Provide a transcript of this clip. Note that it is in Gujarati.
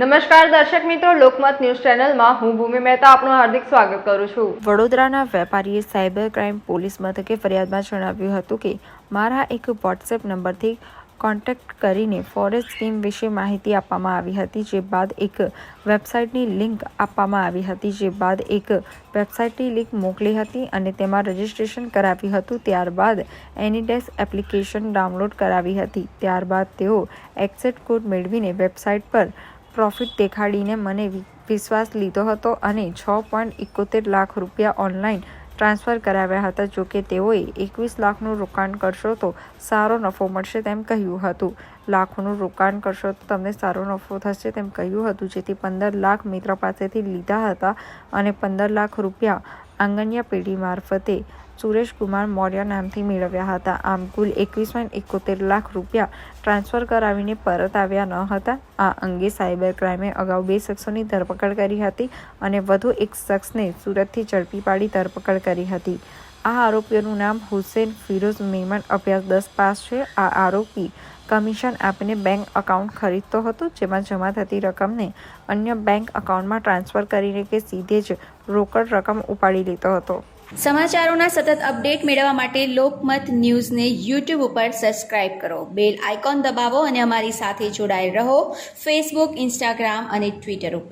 નમસ્કાર દર્શક મિત્રો, લોકમત ન્યૂઝ ચેનલમાં હું ભૂમિ મહેતા આપનું હાર્દિક સ્વાગત કરું છું. વડોદરાના વેપારીએ સાયબર ક્રાઇમ પોલીસ મથકે ફરિયાદમાં જણાવ્યું હતું કે, મારા એક વોટ્સએપ નંબરથી કોન્ટેક્ટ કરીને ફોરેસ્ટ સ્કીમ વિશે માહિતી આપવામાં આવી હતી, જે બાદ એક વેબસાઇટની લિંક આપવામાં આવી હતી, જે બાદ એક વેબસાઇટની લિંક મોકલી હતી અને તેમાં રજિસ્ટ્રેશન કરાવ્યું હતું, ત્યારબાદ એનીડેસ એપ્લિકેશન ડાઉનલોડ કરાવી હતી, ત્યારબાદ તેઓ એક્સેટ કોડ મેળવીને વેબસાઇટ પર પ્રોફિટ દેખાડીને મને વિશ્વાસ લીધો હતો અને છ પોઈન્ટ એકોતેર લાખ રૂપિયા ઓનલાઈન ટ્રાન્સફર કરાવ્યા હતા. જોકે તેઓએ એકવીસ લાખનું રોકાણ કરશો તો સારો નફો મળશે તેમ કહ્યું હતું. લાખોનું રોકાણ કરશો તો તમને સારો નફો થશે તેમ કહ્યું હતું. જેથી પંદર લાખ મિત્ર પાસેથી લીધા હતા અને પંદર લાખ રૂપિયા આંગણિયા પેઢી મારફતે સુરેશકુમાર મૌર્ય નામથી મેળવ્યા હતા. આમ કુલ એકવીસ પોઈન્ટ એકોતેર લાખ રૂપિયા ટ્રાન્સફર કરાવીને પરત આવ્યા ન હતા. આ અંગે સાયબર ક્રાઇમે અગાઉ બે શખ્સોની ધરપકડ કરી હતી અને વધુ એક શખ્સને સુરતથી ઝડપી પાડી ધરપકડ કરી હતી. આ આરોપીઓનું નામ હુસેન ફિરોઝ મેમન અભ્યાસ દસ પાસ છે. આ આરોપી કમિશન આપીને બેંક અકાઉન્ટ ખરીદતો હતો, જેમાં જમા થતી રકમને અન્ય બેંક અકાઉન્ટમાં ટ્રાન્સફર કરીને કે સીધે જ રોકડ રકમ ઉપાડી લેતો હતો. સમાચારોના સતત અપડેટ મેળવવા માટે લોકમત ન્યૂઝને યુટ્યુબ ઉપર સબસ્ક્રાઇબ કરો. બેલ આઇકોન દબાવો અને અમારી સાથે જોડાયેલ રહો ફેસબુક, ઇન્સ્ટાગ્રામ અને ટ્વિટર ઉપર.